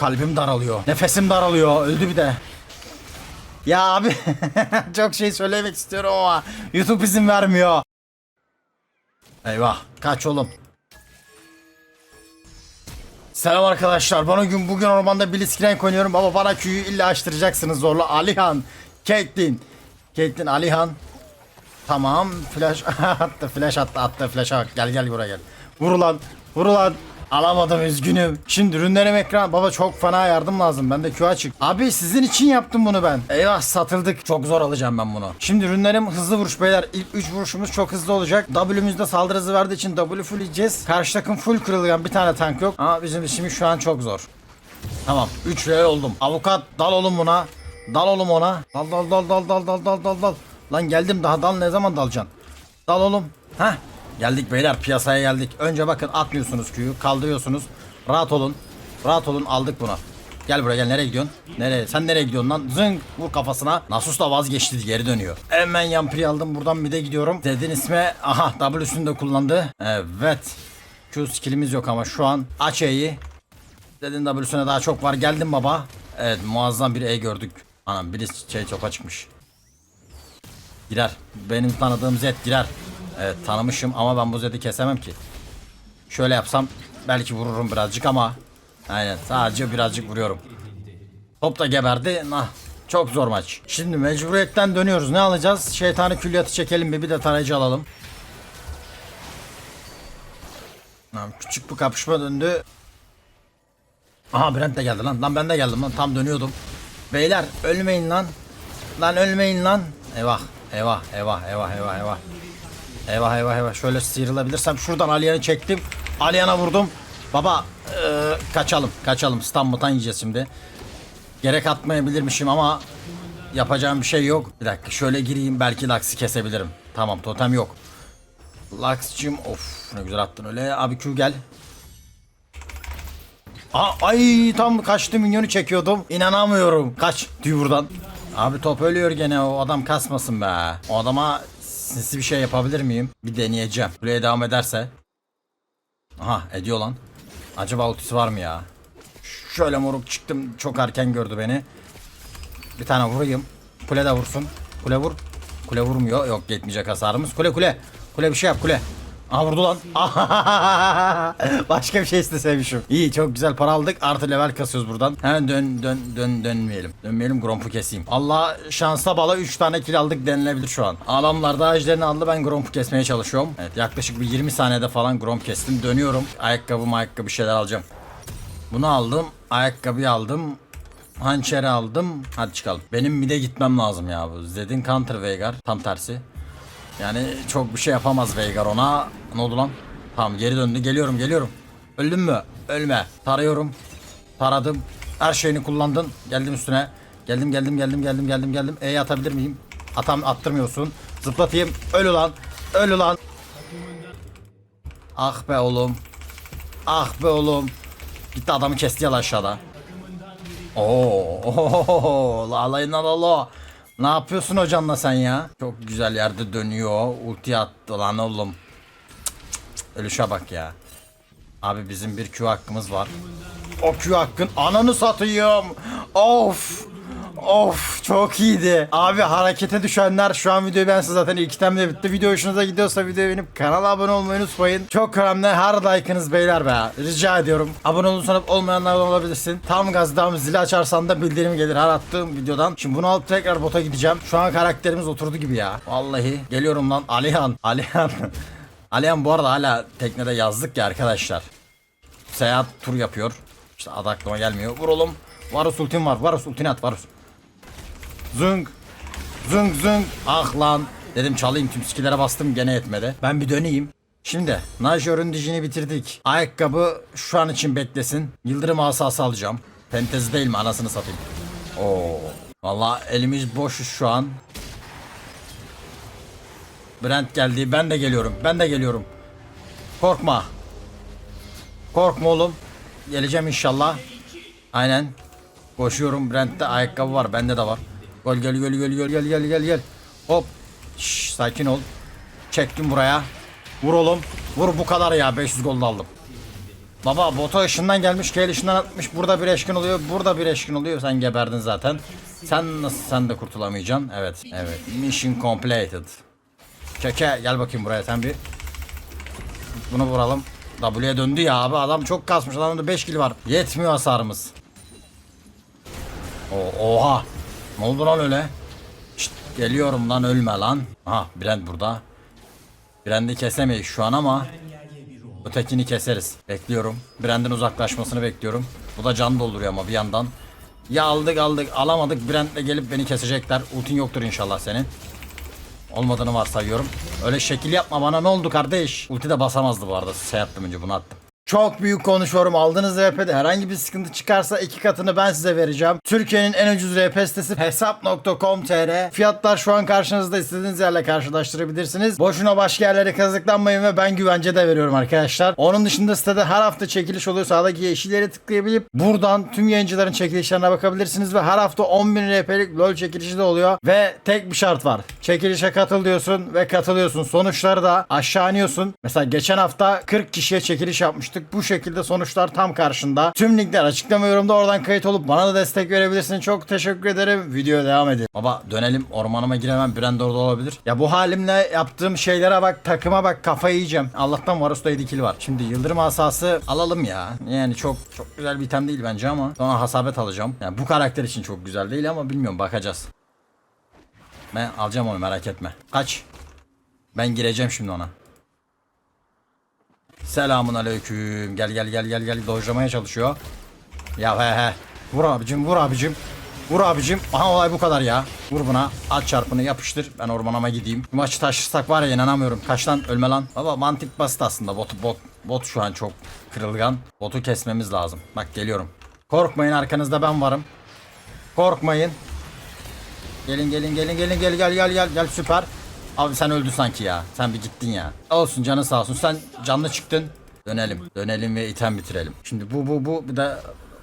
kalbim daralıyor. Nefesim daralıyor. Öldü bir de. Ya abi çok şey söylemek istiyorum ama YouTube izin vermiyor. Eyvah kaç oğlum. Selam arkadaşlar. Bana gün bugün ormanda Blitzcrank oynuyorum ama bana Q'yu illa açtıracaksınız zorla. Alihan, Caitlyn. Caitlyn, Alihan. Tamam. Flash attı. Flash attı. Attı. Flash. Gel gel buraya gel. Vur ulan. Vur ulan. Alamadım üzgünüm. Şimdi ürünlerim ekran. Baba çok fena yardım lazım. Ben de Q açık. Abi sizin için yaptım bunu ben. Eyvah satıldık. Çok zor alacağım ben bunu. Şimdi ürünlerim hızlı vuruş beyler. İlk 3 vuruşumuz çok hızlı olacak. W'müzde saldırı hızı verdiği için W full yiyeceğiz. Karşı takım full kırılgan bir tane tank yok. Ama bizim işimiz şu an çok zor. Tamam 3 real oldum. Avukat dal oğlum buna. Dal oğlum ona. Dal dal dal dal dal dal dal dal dal. Lan geldim daha dal ne zaman dalacaksın? Dal oğlum. Heh. Geldik beyler piyasaya geldik. Önce bakın atmıyorsunuz Q'yu kaldırıyorsunuz. Rahat olun. Rahat olun aldık bunu. Gel buraya gel nereye gidiyorsun? Nereye? Sen nereye gidiyorsun lan? Zınk vur kafasına. Nasus da vazgeçti geri dönüyor. Hemen yampiri aldım buradan bir de gidiyorum. Dedin isme aha W'sünü de kullandı. Evet. Q skillimiz yok ama şu an aç E'yi. Dedin W'süne daha çok var. Geldim baba. Evet muazzam bir E gördük. Anam biri şey topa çıkmış. Girer. Benim tanıdığım Zed girer. Evet tanımışım ama ben bu Zed'i kesemem ki. Şöyle yapsam belki vururum birazcık ama aynen sadece birazcık vuruyorum. Top da geberdi. Nah, çok zor maç. Şimdi mecburiyetten dönüyoruz. Ne alacağız? Şeytani külliyatı çekelim bir, bir de tarayıcı alalım. Küçük bir kapışma döndü. Aha Brent de geldi lan. Lan ben de geldim lan. Tam dönüyordum. Beyler ölmeyin lan. Lan ölmeyin lan. Eyvah. Eyvah. Eyvah. Eyvah. Eyvah. Eyvah. Eyvah eyvah eyvah. Şöyle sıyrılabilirsem şuradan Aliyan'ı çektim. Aliyan'a vurdum. Baba eee, kaçalım. Kaçalım. Stambutan yiyeceğiz şimdi. Gerek atmayabilirmişim ama yapacağım bir şey yok. Bir dakika şöyle gireyim belki Lux'ı kesebilirim. Tamam totem yok. Lux'cım of ne güzel attın öyle. Abi Q gel. Aa, ay tam kaçtı minyonu çekiyordum. İnanamıyorum. Kaç diyor buradan. Abi top ölüyor gene o adam kasmasın be. O adama sinsi bir şey yapabilir miyim? Bir deneyeceğim. Buraya devam ederse. Aha ediyor lan. Acaba ultisi var mı ya? Şöyle moruk çıktım çok erken gördü beni. Bir tane vurayım. Kule de vursun. Kule vur. Kule vurmuyor. Yok yetmeyecek hasarımız. Kule kule. Kule bir şey yap kule. Aa vurdu lan. Başka bir şey isteseymişim. İyi çok güzel para aldık. Artı level kasıyoruz buradan. Hemen dön dön dön dönmeyelim. Dönmeyelim Gromp'u keseyim. Allah şansa bala 3 tane kill aldık denilebilir şu an. Adamlar da ejderini aldı ben Gromp'u kesmeye çalışıyorum. Evet yaklaşık bir 20 saniyede falan Gromp kestim. Dönüyorum. Ayakkabı ayakkabı bir şeyler alacağım. Bunu aldım. Ayakkabıyı aldım. Hançeri aldım. Hadi çıkalım. Benim mide gitmem lazım ya bu. Zed'in counter Veigar. Tam tersi. Yani çok bir şey yapamaz Veigar ona. Ne oldu lan? Tamam geri döndü. Geliyorum geliyorum. Öldün mü? Ölme. Tarıyorum. Taradım. Her şeyini kullandın. Geldim üstüne. Geldim geldim geldim geldim geldim geldim. E'yi atabilir miyim? Atam attırmıyorsun. Zıplatayım. Öl ulan. Öl ulan. Ah be oğlum. Ah be oğlum. Gitti adamı kesti ya aşağıda. Oo, ohohoho, alayına lolo. Ne yapıyorsun hocanla sen ya? Çok güzel yerde dönüyor. Ulti attı lan oğlum. Ölüşe bak ya. Abi bizim bir Q hakkımız var. O Q hakkın ananı satayım. Of. Of çok iyiydi. Abi harekete düşenler şu an videoyu ben size zaten ilk temde bitti. Video hoşunuza gidiyorsa videoyu beğenip kanala abone olmayı unutmayın. Çok önemli her like'ınız beyler be. Rica ediyorum. Abone olun sonra olmayanlar da olabilirsin. Tam gaz devam zili açarsan da bildirim gelir her attığım videodan. Şimdi bunu alıp tekrar bota gideceğim. Şu an karakterimiz oturdu gibi ya. Vallahi geliyorum lan Alihan. Alihan. Alihan bu arada hala teknede yazdık ya arkadaşlar. Seyahat tur yapıyor. İşte adı aklıma gelmiyor. Vur oğlum. Varus ultim var. Varus ultini at Varus. Zıng. Zıng zıng. Ah lan. Dedim çalayım tüm skillere bastım gene etmedi. Ben bir döneyim. Şimdi Najor'un dişini bitirdik. Ayakkabı şu an için beklesin. Yıldırım asası alacağım. Fentezi değil mi anasını satayım. Oo. Valla elimiz boş şu an. Brent geldi. Ben de geliyorum. Ben de geliyorum. Korkma. Korkma oğlum. Geleceğim inşallah. Aynen. Koşuyorum. Brent'te ayakkabı var. Bende de var. Gel gel gel gel gel gel gel gel gel. Hop. Şş, sakin ol. Çektim buraya. Vur oğlum. Vur bu kadar ya. 500 gol aldım. Baba bota ışından gelmiş, Gale ışından atmış. Burada bir eşkin oluyor, burada bir eşkin oluyor. Sen geberdin zaten. Sen nasıl sen de kurtulamayacaksın? Evet, evet. Mission completed. Keke gel bakayım buraya sen bir. Bunu vuralım. W'ye döndü ya abi adam çok kasmış adamda 5 kill var. Yetmiyor hasarımız. O, oha. Ne oldu lan öyle? Şşt, geliyorum lan ölme lan. Aha Brand burada. Brand'i kesemeyiz şu an ama ötekini keseriz. Bekliyorum. Brand'in uzaklaşmasını bekliyorum. Bu da can dolduruyor ama bir yandan. Ya aldık aldık alamadık Brand'le gelip beni kesecekler. Ultin yoktur inşallah senin. Olmadığını varsayıyorum. Öyle şekil yapma bana ne oldu kardeş? Ulti de basamazdı bu arada. Şey yaptım önce bunu attım. Çok büyük konuşuyorum. Aldığınız RP'de herhangi bir sıkıntı çıkarsa iki katını ben size vereceğim. Türkiye'nin en ucuz RP sitesi hesap.com.tr. Fiyatlar şu an karşınızda istediğiniz yerle karşılaştırabilirsiniz. Boşuna başka yerlere kazıklanmayın ve ben güvence de veriyorum arkadaşlar. Onun dışında sitede her hafta çekiliş oluyor. Sağdaki yeşil yere tıklayabilip buradan tüm yayıncıların çekilişlerine bakabilirsiniz ve her hafta 10.000 RP'lik LoL çekilişi de oluyor. Ve tek bir şart var. Çekilişe katıl diyorsun ve katılıyorsun. Sonuçları da aşağı iniyorsun. Mesela geçen hafta 40 kişiye çekiliş yapmıştık. Bu şekilde sonuçlar tam karşında. Tüm linkler açıklama yorumda oradan kayıt olup bana da destek verebilirsin. Çok teşekkür ederim. Videoya devam edelim. Baba dönelim ormanıma giremem. Brand orada olabilir. Ya bu halimle yaptığım şeylere bak takıma bak kafayı yiyeceğim. Allah'tan Varus'ta 7 kill var. Şimdi yıldırım asası alalım ya. Yani çok çok güzel bir item değil bence ama sonra hasabet alacağım. Yani bu karakter için çok güzel değil ama bilmiyorum bakacağız. Ben alacağım onu merak etme. Kaç. Ben gireceğim şimdi ona. Selamun aleyküm. Gel gel gel gel gel dojlamaya çalışıyor. Ya he he. Vur abicim vur abicim. Vur abicim. Aha olay bu kadar ya. Vur buna. At çarpını yapıştır. Ben ormanıma gideyim. Bu maçı taşırsak var ya inanamıyorum. Kaç lan ölme lan. Baba mantık basit aslında. Bot, bot, bot şu an çok kırılgan. Botu kesmemiz lazım. Bak geliyorum. Korkmayın arkanızda ben varım. Korkmayın. Gelin gelin gelin gelin gel gel gel gel gel süper. Abi sen öldün sanki ya. Sen bir gittin ya. Olsun canın sağ olsun. Sen canlı çıktın. Dönelim. Dönelim ve item bitirelim. Şimdi bu bu bu bir de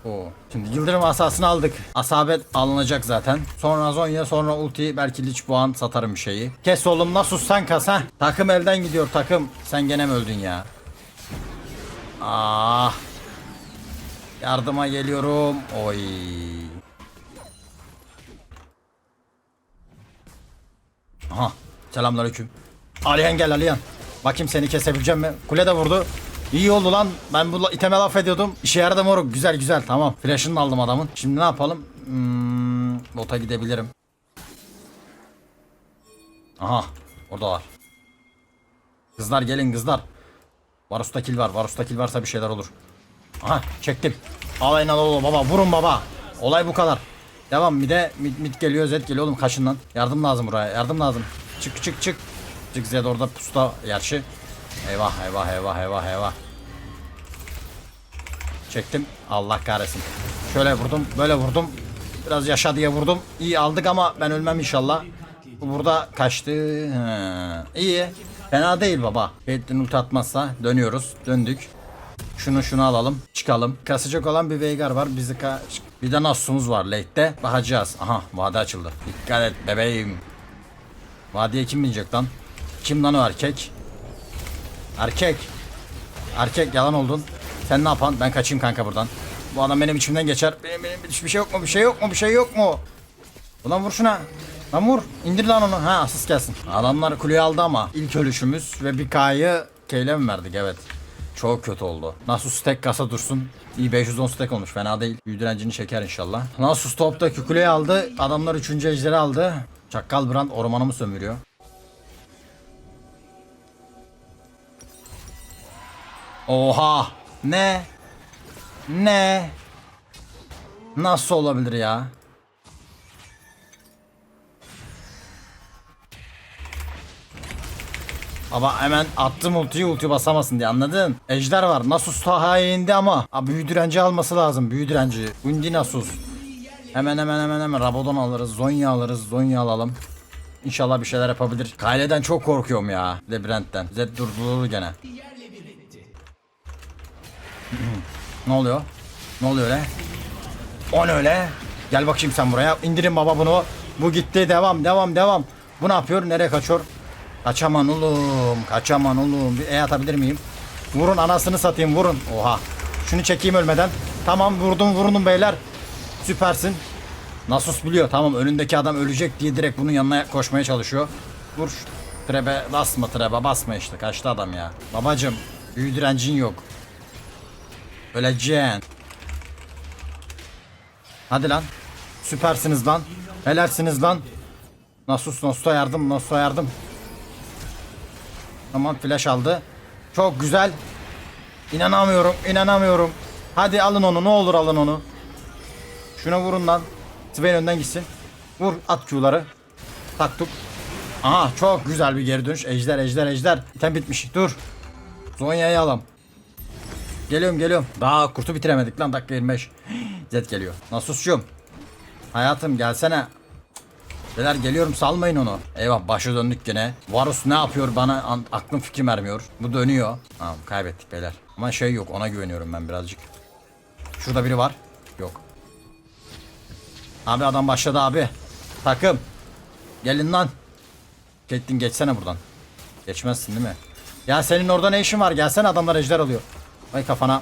o. Şimdi yıldırım asasını aldık. Asabet alınacak zaten. Sonra Zonya sonra ulti belki liç puan satarım bir şeyi. Kes oğlum nasıl sen kas ha. Takım elden gidiyor takım. Sen gene mi öldün ya? Ah. Yardıma geliyorum. Oy. Aha. Selamünaleyküm. Alihan gel Alihan. Bakayım seni kesebileceğim mi? Kule de vurdu. İyi oldu lan. Ben bu iteme laf ediyordum. İşe yaradı moruk. Güzel güzel. Tamam. Flash'ını aldım adamın. Şimdi ne yapalım? Hmm, bota gidebilirim. Aha. Orada var. Kızlar gelin kızlar. Varus'ta kill var. Varus'ta kill varsa bir şeyler olur. Aha çektim. Alayın al baba. Vurun baba. Olay bu kadar. Devam bir de mid, mid geliyor Zed geliyor oğlum kaçın lan. Yardım lazım buraya yardım lazım. Çık çık çık. Çık Zed orada pusta gerçi. Eyvah eyvah eyvah eyvah eyvah. Çektim. Allah kahretsin. Şöyle vurdum böyle vurdum. Biraz yaşa diye vurdum. İyi aldık ama ben ölmem inşallah. Bu burada kaçtı. He. İyi. Fena değil baba. Caitlyn ulti atmazsa dönüyoruz. Döndük. Şunu şunu alalım. Çıkalım. Kasacak olan bir Veigar var. Bizi ka bir de Nasus'umuz var late'de. Bakacağız. Aha vade açıldı. Dikkat et bebeğim. Vadiye kim binecek lan? Kim lan o erkek? Erkek. Erkek yalan oldun. Sen ne yapan? Ben kaçayım kanka buradan. Bu adam benim içimden geçer. Benim, benim bir şey yok mu? Bir şey yok mu? Bir şey yok mu? Ulan vur şuna. Lan vur. İndir lan onu. Ha asist gelsin. Adamlar kuleyi aldı ama ilk ölüşümüz ve bir K'yı K'yle mi verdik? Evet. Çok kötü oldu. Nasus tek kasa dursun. İyi 510 stack olmuş fena değil. Büyü çeker inşallah. Nasus toptaki kuleyi aldı. Adamlar 3. ejderi aldı. Çakkal Brand ormanımı sömürüyor. Oha! Ne? Ne? Nasıl olabilir ya? Ama hemen attım ultiyi ulti basamasın diye anladın? Ejder var. Nasus sahaya indi ama. Abi büyü direnci alması lazım. Büyü direnci. Undi Nasus. Hemen hemen hemen hemen Rabadon alırız. Zonya alırız. Zonya alalım. İnşallah bir şeyler yapabilir. Kayle'den çok korkuyorum ya. Bir de Brent'ten. Zed durdurur gene. ne oluyor? Ne oluyor öyle? O ne öyle? Gel bakayım sen buraya. İndirin baba bunu. Bu gitti. Devam devam devam. Bu ne yapıyor? Nereye kaçıyor? Kaçaman oğlum. Kaçaman oğlum. Bir E atabilir miyim? Vurun anasını satayım vurun. Oha. Şunu çekeyim ölmeden. Tamam vurdum vurundum beyler. Süpersin. Nasus biliyor tamam önündeki adam ölecek diye direkt bunun yanına koşmaya çalışıyor. Vur trebe basma trebe basma işte kaçtı adam ya. Babacım büyü direncin yok. Öleceksin. Hadi lan. Süpersiniz lan. Helalsiniz lan. Nasus Nasus'a yardım Nasus'a yardım. Tamam flash aldı. Çok güzel. İnanamıyorum inanamıyorum. Hadi alın onu ne olur alın onu. Şuna vurun lan. Sven önden gitsin. Vur at Q'ları. Taktuk. Aha çok güzel bir geri dönüş. Ejder ejder ejder. İtem bitmiş. Dur. Zonya'yı alalım. Geliyorum geliyorum. Daha kurtu bitiremedik lan dakika 25. Zed geliyor. Nasus'cum. Hayatım gelsene. Beyler geliyorum salmayın onu. Eyvah başa döndük gene. Varus ne yapıyor bana an- aklım fikrim ermiyor. Bu dönüyor. Tamam kaybettik beyler. Ama şey yok ona güveniyorum ben birazcık. Şurada biri var. Abi adam başladı abi. Takım. Gelin lan. Caitlyn geçsene buradan. Geçmezsin değil mi? Ya senin orada ne işin var? Gelsene adamlar ejder alıyor. Ay kafana.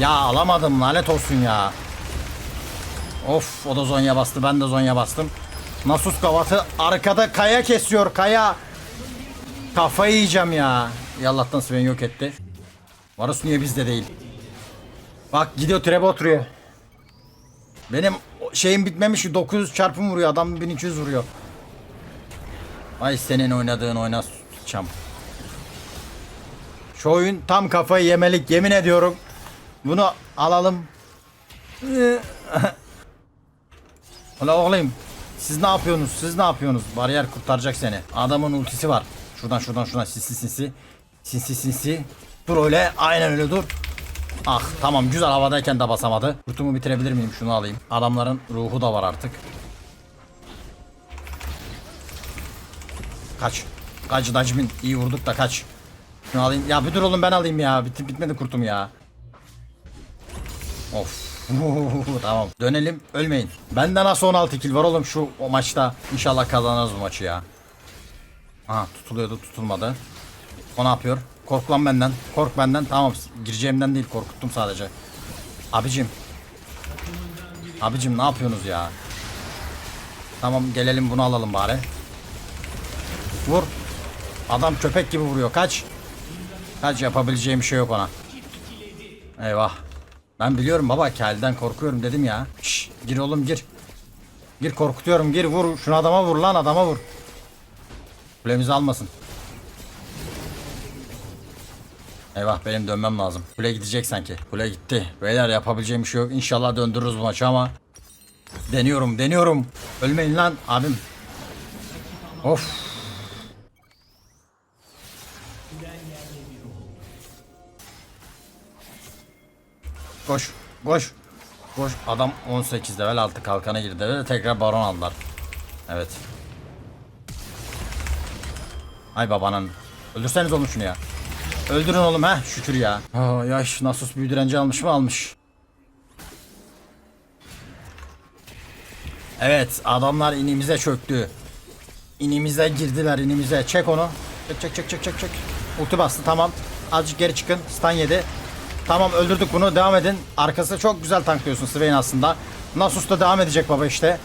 Ya alamadım lanet olsun ya. Of o da zonya bastı ben de zonya bastım. Nasus kavatı arkada kaya kesiyor kaya. Kafayı yiyeceğim ya. Yallah'tan Sven yok etti. Varus niye bizde değil? Bak gidiyor trebe oturuyor. Benim şeyim bitmemiş 900 çarpım vuruyor adam 1200 vuruyor. Ay senin oynadığın oyna çam. Şu oyun tam kafayı yemelik yemin ediyorum. Bunu alalım. Ulan oğlum siz ne yapıyorsunuz? Siz ne yapıyorsunuz? Bariyer kurtaracak seni. Adamın ultisi var. Şuradan şuradan şuradan sinsi sinsi. Sinsi sinsi. Dur öyle. Aynen öyle dur. Ah tamam güzel havadayken de basamadı. Kurtumu bitirebilir miyim? Şunu alayım. Adamların ruhu da var artık. Kaç. Kaç Dajmin. İyi vurduk da kaç. Şunu alayım. Ya bir dur oğlum ben alayım ya. Bit bitmedi kurtum ya. Of. tamam. Dönelim. Ölmeyin. Bende nasıl 16 kill var oğlum şu o maçta. İnşallah kazanırız bu maçı ya. Aha tutuluyordu tutulmadı. O ne yapıyor? Kork lan benden. Kork benden. Tamam gireceğimden değil korkuttum sadece. Abicim. Abicim ne yapıyorsunuz ya? Tamam gelelim bunu alalım bari. Vur. Adam köpek gibi vuruyor. Kaç. Kaç yapabileceğim şey yok ona. Eyvah. Ben biliyorum baba kelden korkuyorum dedim ya. Şş, gir oğlum gir. Gir korkutuyorum gir vur. Şunu adama vur lan adama vur. Kulemizi almasın. Eyvah benim dönmem lazım. Kule gidecek sanki. Kule gitti. Beyler yapabileceğim bir şey yok. İnşallah döndürürüz bu maçı ama. Deniyorum deniyorum. Ölmeyin lan abim. Of. Koş. Koş. Koş. Adam 18 level altı kalkana girdi ve tekrar baron aldılar. Evet. Ay babanın. Öldürseniz oğlum şunu ya. Öldürün oğlum ha şükür ya. Aa, yaş Nasus büyü direnci almış mı almış. Evet adamlar inimize çöktü. İnimize girdiler inimize. Çek onu. Çek çek çek çek çek çek. Ulti bastı tamam. Azıcık geri çıkın. Stun yedi. Tamam öldürdük bunu. Devam edin. Arkası çok güzel tanklıyorsun Swain aslında. Nasus da devam edecek baba işte.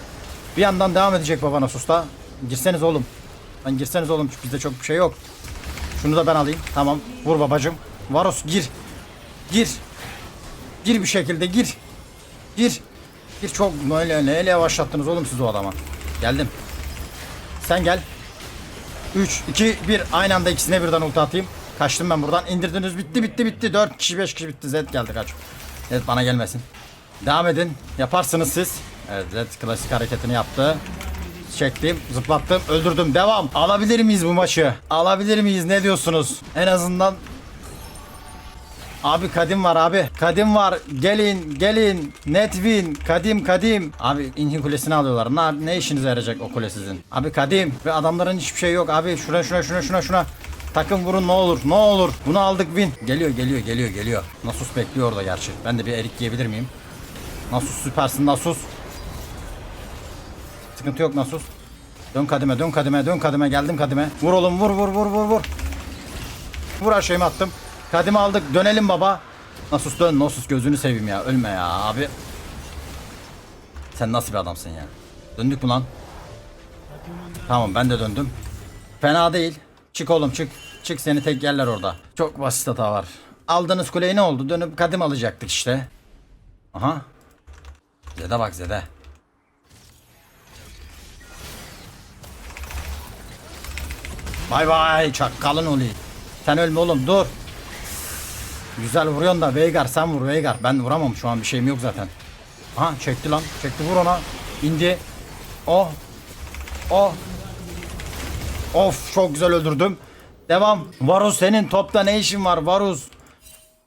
Bir yandan devam edecek baba Nasus da. Girseniz oğlum. Lan girseniz oğlum bizde çok bir şey yok. Şunu da ben alayım. Tamam. Vur babacım. Varos gir. Gir. Gir bir şekilde gir. Gir. Gir çok böyle neyle yavaşlattınız oğlum siz o adama. Geldim. Sen gel. 3, 2, 1. Aynı anda ikisine birden ulti atayım. Kaçtım ben buradan. İndirdiniz. Bitti bitti bitti. 4 kişi 5 kişi bitti. Zed geldi kaç. Zed bana gelmesin. Devam edin. Yaparsınız siz. Evet Zed klasik hareketini yaptı. Çektim, zıplattım, öldürdüm. Devam. Alabilir miyiz bu maçı? Alabilir miyiz? Ne diyorsunuz? En azından Abi kadim var abi. Kadim var. Gelin, gelin. Net win. Kadim, kadim. Abi inhin kulesini alıyorlar. Ne, ne işinize yarayacak o kule sizin? Abi kadim. Ve adamların hiçbir şey yok. Abi şuna şuna şuna şuna şuna. Takım vurun ne olur ne olur. Bunu aldık win. Geliyor geliyor geliyor geliyor. Nasus bekliyor orada gerçi. Ben de bir erik yiyebilir miyim? Nasus süpersin Nasus. Sıkıntı yok Nasus. Dön kadime dön kadime dön kadime geldim kadime. Vur oğlum vur vur vur vur vur. Vur aşağıya attım. Kadimi aldık. Dönelim baba. Nasus dön. Nasus gözünü seveyim ya. Ölme ya abi. Sen nasıl bir adamsın ya? Döndük mü lan? Tamam ben de döndüm. Fena değil. Çık oğlum çık. Çık seni tek yerler orada. Çok basit hata var. Aldığınız kuleyi ne oldu? Dönüp kadim alacaktık işte. Aha. Zede bak Zede. Bay bay çakalın olayım. Sen ölme oğlum dur. Güzel vuruyorsun da Veigar sen vur Veigar. Ben vuramam şu an bir şeyim yok zaten. Aha çekti lan. Çekti vur ona. İndi. Oh. Oh. Of çok güzel öldürdüm. Devam. Varus senin topta ne işin var Varus?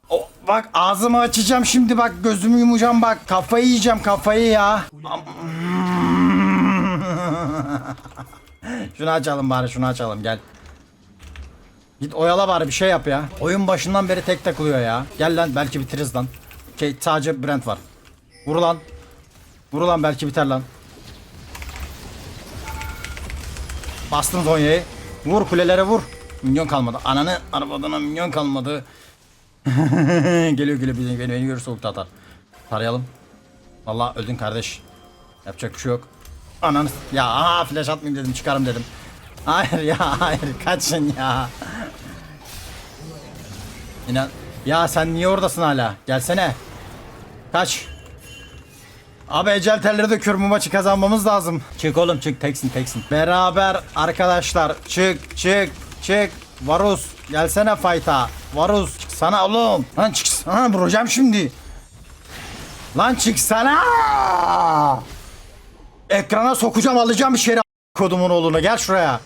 O, bak ağzımı açacağım şimdi bak gözümü yumacağım bak kafayı yiyeceğim kafayı ya. şunu açalım bari şunu açalım gel. Git oyala bari bir şey yap ya. Oyun başından beri tek takılıyor ya. Gel lan belki bitiririz lan. Şey, sadece Brent var. Vur lan. Vur lan belki biter lan. Bastın Zonya'yı. Vur kulelere vur. Minyon kalmadı. Ananı arabadana minyon kalmadı. geliyor geliyor beni, beni, beni görürse ulti atar. Tarayalım. Vallahi öldün kardeş. Yapacak bir şey yok. Ananı ya aha flash atmayayım dedim çıkarım dedim. Hayır ya hayır kaçın ya. İnan. Ya sen niye oradasın hala? Gelsene. Kaç. Abi ecel telleri döküyorum bu maçı kazanmamız lazım. Çık oğlum çık teksin teksin. Beraber arkadaşlar çık çık çık. Varus gelsene fayta. Varus çıksana oğlum. Lan çıksana vuracağım şimdi. Lan çıksana. Ekrana sokacağım alacağım bir şey kodumun oğlunu gel şuraya.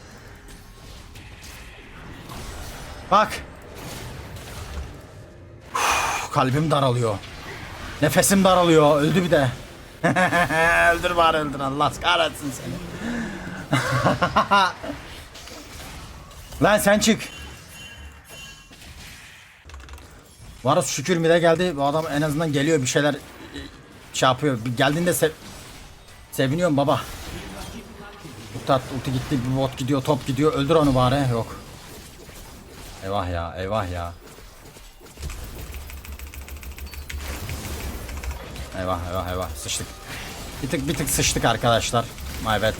Bak. Uf, kalbim daralıyor. Nefesim daralıyor. Öldü bir de. öldür bari öldür Allah kahretsin seni. Lan sen çık. Varus şükür mi de geldi. Bu adam en azından geliyor bir şeyler e, şey yapıyor. Geldiğinde sev seviniyorum baba. Ulti, ulti gitti bir bot gidiyor top gidiyor öldür onu bari yok. Eyvah ya eyvah ya. Eyvah eyvah eyvah sıçtık. Bir tık bir tık sıçtık arkadaşlar. My bad.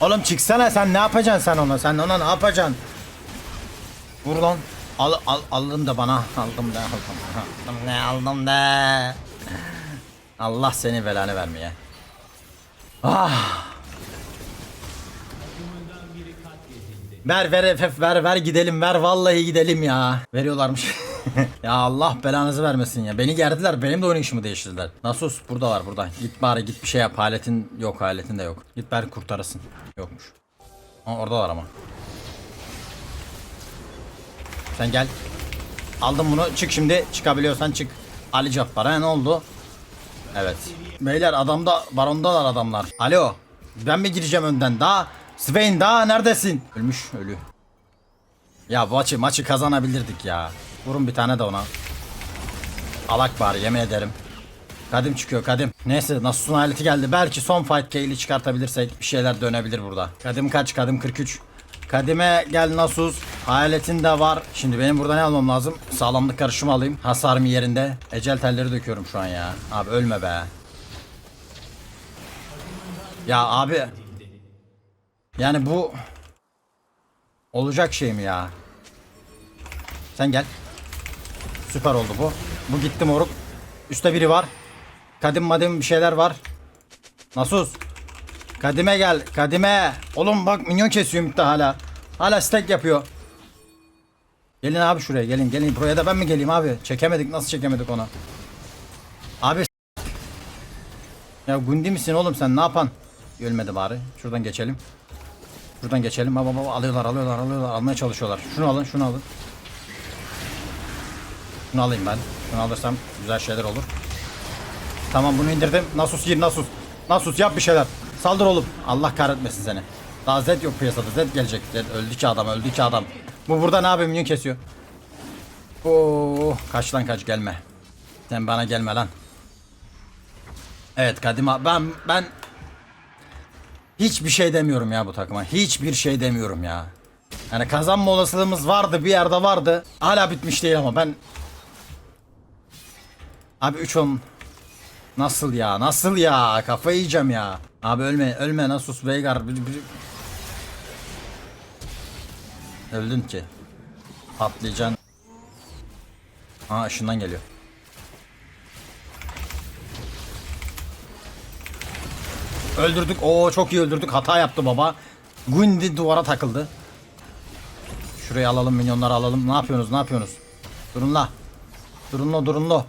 Oğlum çıksana sen ne yapacaksın sen ona? Sen ona ne yapacaksın? Vur lan. Al, al, aldım da bana. Aldım da aldım. Aldım ne aldım da. Allah seni belanı vermeye. Ah. Ver ver FF ver ver gidelim ver vallahi gidelim ya. Veriyorlarmış. ya Allah belanızı vermesin ya. Beni gerdiler benim de oynayışımı değiştirdiler. Nasus burada var burada. Git bari git bir şey yap. Haletin yok haletin de yok. Git bari kurtarasın. Yokmuş. Ha, orada var ama. Sen gel. Aldım bunu. Çık şimdi. Çıkabiliyorsan çık. Ali Cabbar ha ne oldu? Evet. Beyler adamda barondalar adamlar. Alo. Ben mi gireceğim önden? Daha Swain daha neredesin? Ölmüş ölü. Ya maçı maçı kazanabilirdik ya. Vurun bir tane de ona. Alak bari yemin ederim. Kadim çıkıyor kadim. Neyse Nasus'un aleti geldi. Belki son fight Kayle'i çıkartabilirsek bir şeyler dönebilir burada. Kadim kaç? Kadim 43. Kadime gel Nasus. Hayaletin de var. Şimdi benim burada ne almam lazım? Sağlamlık karışımı alayım. Hasarım yerinde. Ecel telleri döküyorum şu an ya. Abi ölme be. Ya abi. Yani bu olacak şey mi ya? Sen gel. Süper oldu bu. Bu gitti moruk. Üste biri var. Kadim madim bir şeyler var. Nasus. Kadime gel. Kadime. Oğlum bak minyon kesiyor mitte hala. Hala stack yapıyor. Gelin abi şuraya gelin gelin. Buraya da ben mi geleyim abi? Çekemedik nasıl çekemedik onu? Abi Ya Gundi misin oğlum sen ne yapan? Ölmedi bari. Şuradan geçelim. Şuradan geçelim. Baba baba alıyorlar alıyorlar alıyorlar. Almaya çalışıyorlar. Şunu alın şunu alın. Şunu alayım ben. Şunu alırsam güzel şeyler olur. Tamam bunu indirdim. Nasus gir Nasus. Nasus yap bir şeyler. Saldır oğlum. Allah kahretmesin seni. Daha Zed yok piyasada. Zed gelecek. Zed öldü ki adam öldü ki adam. Bu burada ne yapıyor minyon kesiyor. Oo, kaç lan kaç gelme. Sen bana gelme lan. Evet Kadima ben ben hiçbir şey demiyorum ya bu takıma. Hiçbir şey demiyorum ya. Yani kazanma olasılığımız vardı bir yerde vardı. Hala bitmiş değil ama ben Abi 3 10 Nasıl ya? Nasıl ya? Kafayı yiyeceğim ya. Abi ölme, ölme Nasus Veigar. Öldün ki. Patlayacaksın. Aa ışından geliyor. Öldürdük. Oo çok iyi öldürdük. Hata yaptı baba. Gundi duvara takıldı. Şurayı alalım, minyonları alalım. Ne yapıyorsunuz? Ne yapıyorsunuz? Durun la. Durun la, durun la.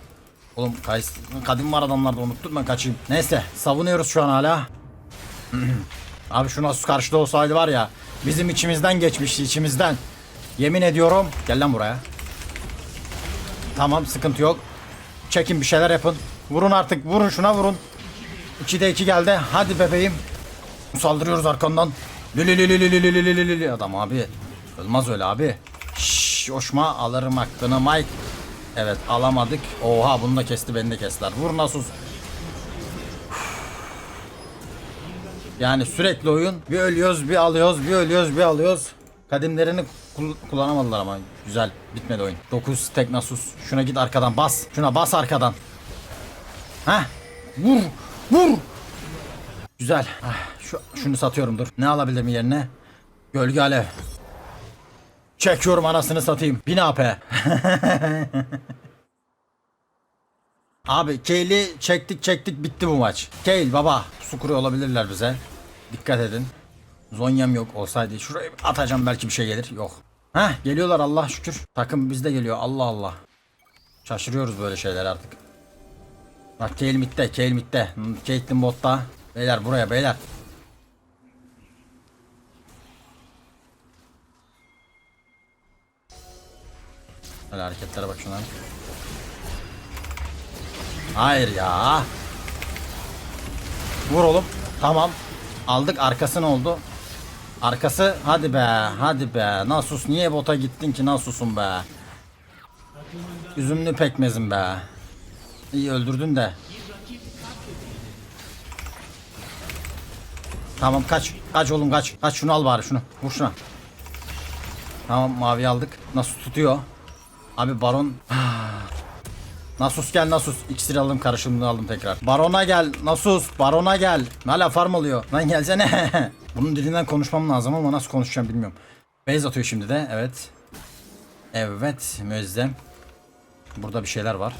Oğlum Kays kadın var adamlarda unuttum ben kaçayım. Neyse savunuyoruz şu an hala. Abi şu nasıl karşıda olsaydı var ya bizim içimizden geçmişti içimizden. Yemin ediyorum. Gel lan buraya. Tamam sıkıntı yok. Çekin bir şeyler yapın. Vurun artık vurun şuna vurun. 2'de 2 geldi. Hadi bebeğim. Saldırıyoruz arkandan. Lili Adam abi. Ölmez öyle abi. Şşş hoşma alırım aklını Mike. Evet alamadık. Oha bunu da kesti beni de kestiler. Vur Nasus. Yani sürekli oyun. Bir ölüyoruz bir alıyoruz bir ölüyoruz bir alıyoruz. Kadimlerini kul- kullanamadılar ama güzel bitmedi oyun. 9 tek Nasus. Şuna git arkadan bas. Şuna bas arkadan. Heh. Vur. Vur. Güzel. Şu, şunu satıyorum dur. Ne alabilirim yerine? Gölge alev. Çekiyorum anasını satayım. 1000 AP. Abi Kale'i çektik çektik bitti bu maç. Kale baba su kuruyor olabilirler bize. Dikkat edin. Zonyam yok olsaydı şuraya atacağım belki bir şey gelir. Yok. Heh geliyorlar Allah şükür. Takım bizde geliyor Allah Allah. Şaşırıyoruz böyle şeyler artık. Bak Kale midde Kale midde. Caitlyn botta. Beyler buraya beyler. Böyle hareketlere bak şuna. Hayır ya. Vur oğlum. Tamam. Aldık arkası ne oldu? Arkası hadi be hadi be. Nasus niye bota gittin ki Nasus'un be. Üzümlü pekmezim be. İyi öldürdün de. Tamam kaç. Kaç oğlum kaç. Kaç şunu al bari şunu. Vur şuna. Tamam mavi aldık. Nasus tutuyor. Abi baron Nasus gel Nasus. İksir aldım karışımını aldım tekrar. Barona gel Nasus. Barona gel. Hala farm alıyor. Lan gelsene. Bunun dilinden konuşmam lazım ama nasıl konuşacağım bilmiyorum. Base atıyor şimdi de. Evet. Evet. Müezzem. Burada bir şeyler var.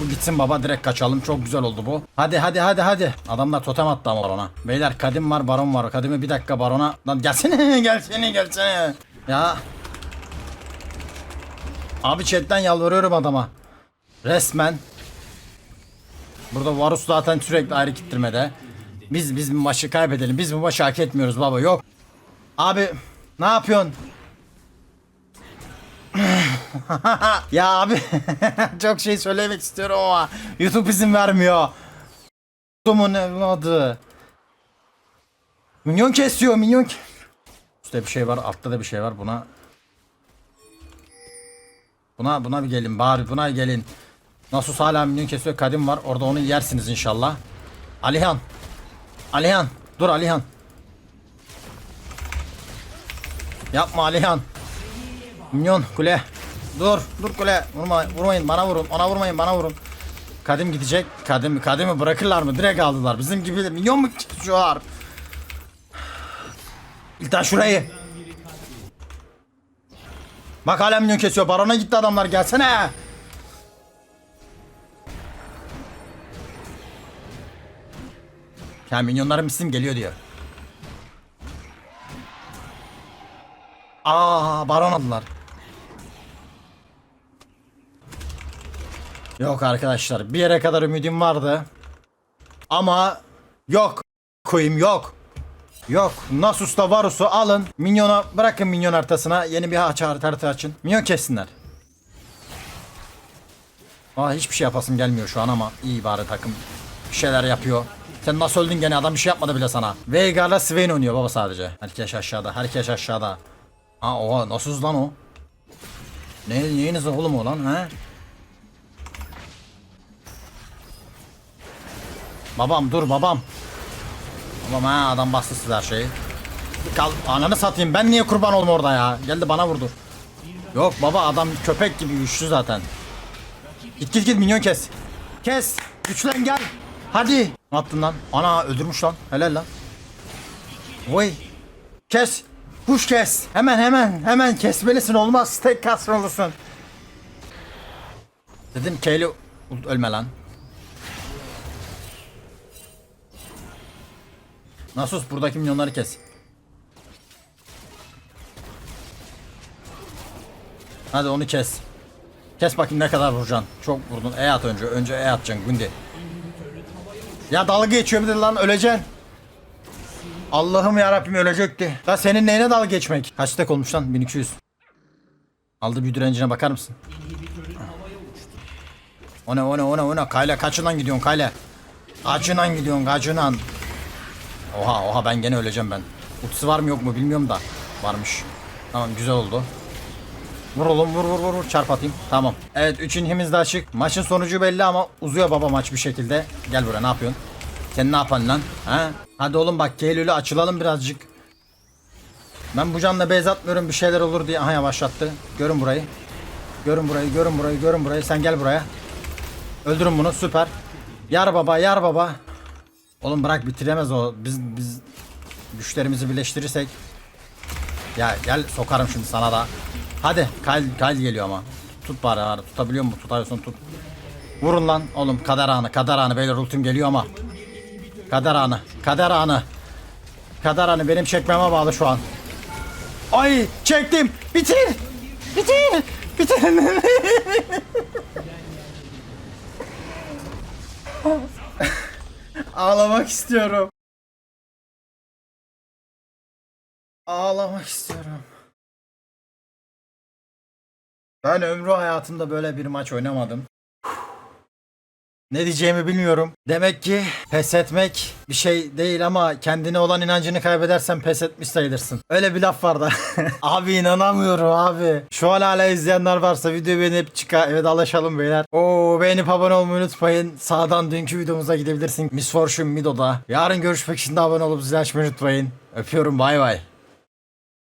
Bu gitsin baba direkt kaçalım. Çok güzel oldu bu. Hadi hadi hadi hadi. Adamlar totem attı ama barona. Beyler kadim var baron var. Kadime bir dakika barona. Lan gelsene gelsene gelsene. Ya Abi chatten yalvarıyorum adama. Resmen. Burada Varus zaten sürekli ayrı kittirmede. Biz biz bu maçı kaybedelim. Biz bu maçı hak etmiyoruz baba. Yok. Abi ne yapıyorsun? ya abi çok şey söylemek istiyorum ama YouTube izin vermiyor. Dumun evladı. Minyon kesiyor minyon. Üstte bir şey var, altta da bir şey var. Buna Buna buna bir gelin bari buna gelin. Nasus hala minyon kesiyor kadim var orada onu yersiniz inşallah. Alihan. Alihan dur Alihan. Yapma Alihan. Minyon kule. Dur dur kule vurma vurmayın bana vurun ona vurmayın bana vurun. Kadim gidecek. Kadim kadimi bırakırlar mı? Direkt aldılar. Bizim gibi minyon mu kesiyorlar? İlten şurayı. Bak hala minyon kesiyor. Barona gitti adamlar. Gelsene. Ya minyonlarım isim geliyor diyor. Aa baron aldılar. Yok arkadaşlar bir yere kadar ümidim vardı. Ama yok koyayım yok. Yok. Nasus'ta Varus'u alın. Minyona bırakın minyon haritasına. Yeni bir haç harita açın. Minyon kessinler. Aa hiçbir şey yapasım gelmiyor şu an ama iyi bari takım. Bir şeyler yapıyor. Sen nasıl öldün gene adam bir şey yapmadı bile sana. Veigar'la Swain oynuyor baba sadece. Herkes aşağıda. Herkes aşağıda. Aa oha nasıl lan o? Ne neyiniz oğlum o lan he? Babam dur babam. Babam ha adam bastı size her şeyi. Kal ananı satayım ben niye kurban oldum orada ya. Geldi bana vurdu. Yok baba adam köpek gibi güçlü zaten. Git git git minyon kes. Kes. Güçlen gel. Hadi. Ne yaptın lan? Ana öldürmüş lan. Helal lan. Vay. Kes. Kuş kes. Hemen hemen hemen kesmelisin olmaz. Tek kasmalısın. Dedim Kaylee ölme lan. Nasus buradaki milyonları kes. Hadi onu kes. Kes bakayım ne kadar vuracaksın. Çok vurdun. E at önce. Önce E atacaksın Gündi. Ya dalga geçiyor bir lan öleceksin. Allah'ım ya Rabbim ölecekti. Ya senin neyine dalga geçmek? Kaç tek olmuş lan? 1200. Aldı bir direncine bakar mısın? O ne o ne o ne o ne? Kayla kaçından gidiyorsun Kayla? Kaçından gidiyorsun kaçından? Oha oha ben gene öleceğim ben. Utsi var mı yok mu bilmiyorum da. Varmış. Tamam güzel oldu. Vur oğlum vur vur vur vur çarp atayım. Tamam. Evet üçüncümüz de açık. Maçın sonucu belli ama uzuyor baba maç bir şekilde. Gel buraya ne yapıyorsun? Sen ne yapan lan? Ha? Hadi oğlum bak Keylül'ü açılalım birazcık. Ben bu canla beyz atmıyorum bir şeyler olur diye. Aha yavaşlattı. Görün burayı. Görün burayı, görün burayı, görün burayı. Sen gel buraya. Öldürün bunu süper. Yar baba, yar baba. Oğlum bırak bitiremez o. Biz biz güçlerimizi birleştirirsek. Ya gel sokarım şimdi sana da. Hadi Kyle, Kyle geliyor ama. Tut bari bari. Tutabiliyor musun? Tutarsan tut. Vurun lan oğlum kader anı kader anı beyler ultim geliyor ama. Kader anı kader anı. Kader anı benim çekmeme bağlı şu an. Ay çektim. Bitir. Bitir. Bitir. Ağlamak istiyorum. Ağlamak istiyorum. Ben ömrü hayatımda böyle bir maç oynamadım. Ne diyeceğimi bilmiyorum. Demek ki pes etmek bir şey değil ama kendine olan inancını kaybedersen pes etmiş sayılırsın. Öyle bir laf var da. abi inanamıyorum abi. Şu an hala izleyenler varsa videoyu beğenip çıkar. Evet alaşalım beyler. Oo beğenip abone olmayı unutmayın. Sağdan dünkü videomuza gidebilirsin. Miss Fortune Mido'da. Yarın görüşmek için de abone olup zil unutmayın. Öpüyorum bay bay.